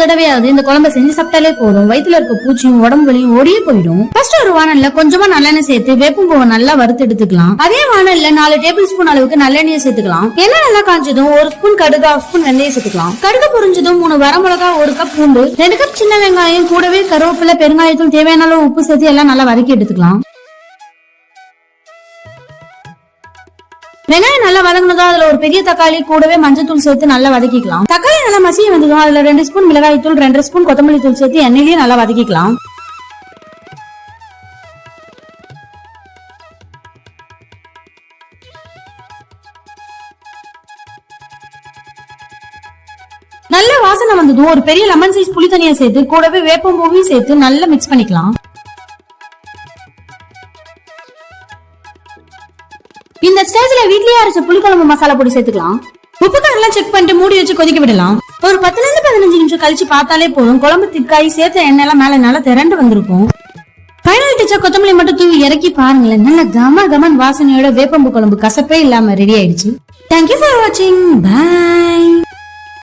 தடவையாவது இந்த குழம்ப செஞ்சு சாப்பிட்டாலே போதும். வயித்துல இருக்க பூச்சியும் உடம்பு வலியும் ஓடியே போயிடும். ஃபர்ஸ்ட் ஒரு வானல்ல கொஞ்சமா நல்லெண்ணெய் சேர்த்து வேப்பம் பூவை நல்லா வறுத்து எடுத்துக்கலாம். அதே வானல்ல நாலு டேபிள் ஸ்பூன் அளவுக்கு நல்லெண்ணெய் சேர்த்துக்கலாம். எண்ணெய் நல்லா காஞ்சதும் ஒரு ஸ்பூன் கடுகு ஹாஃப் ஸ்பூன் வெந்தயம் சேர்த்துக்கலாம். கடுகு புரிஞ்சதும் மூணு வரமிளகா ஒரு கப் பூண்டு ரெண்டு கப் சின்ன வெங்காயம் கூடவே கருவேப்பிலை பெருங்காயத்தூள் தேவையான அளவு உப்பு சேர்த்து எல்லாம் நல்லா வதக்கி எடுத்துக்கலாம். வெங்காயம் நல்லா வதங்கினதும் அதுல ஒரு பெரிய தக்காளி கூடவே மஞ்சத்தூள் சேர்த்து நல்லா வதக்கிக்கலாம். தக்காளி நல்லா மசிய வந்ததும் அதுல ரெண்டு ஸ்பூன் மிளகாய் தூள் ரெண்டு ஸ்பூன் கொத்தமல்லி தூள் சேர்த்து எண்ணெயிலேயே நல்லா வதக்கிக்கலாம். நல்ல வாசனை வந்ததும் ஒரு பெரிய லெமன் சைஸ் புளி தனியா சேர்த்து கூடவே வேப்பம் பூவையும் சேர்த்து நல்லா மிக்ஸ் பண்ணிக்கலாம். இந்த ஸ்டேஜ்ல வீட்லயே அரைச்ச புளிக்குழம்பு மசாலா பொடி சேர்த்துக்கலாம். உப்பு எல்லாம் செக் பண்ணிட்டு மூடி வச்சு கொதிக்க விடலாம். ஒரு பத்துல இருந்து பதினஞ்சு நிமிஷம் கழிச்சு பார்த்தாலே போதும். குழம்பு திக்காய் சேர்த்த எண்ணெய் எல்லாம் மேல நல்லா திரண்டு வந்திருக்கும். ஃபைனல் கொத்தமல்லி மட்டும் தூவி இறக்கி பாருங்களேன். நல்ல கம கமன் வாசனையோட வேப்பம்பு குழம்பு கசப்பே இல்லாம ரெடி ஆயிடுச்சு. தேங்க்யூ ஃபார் வாட்சிங் பை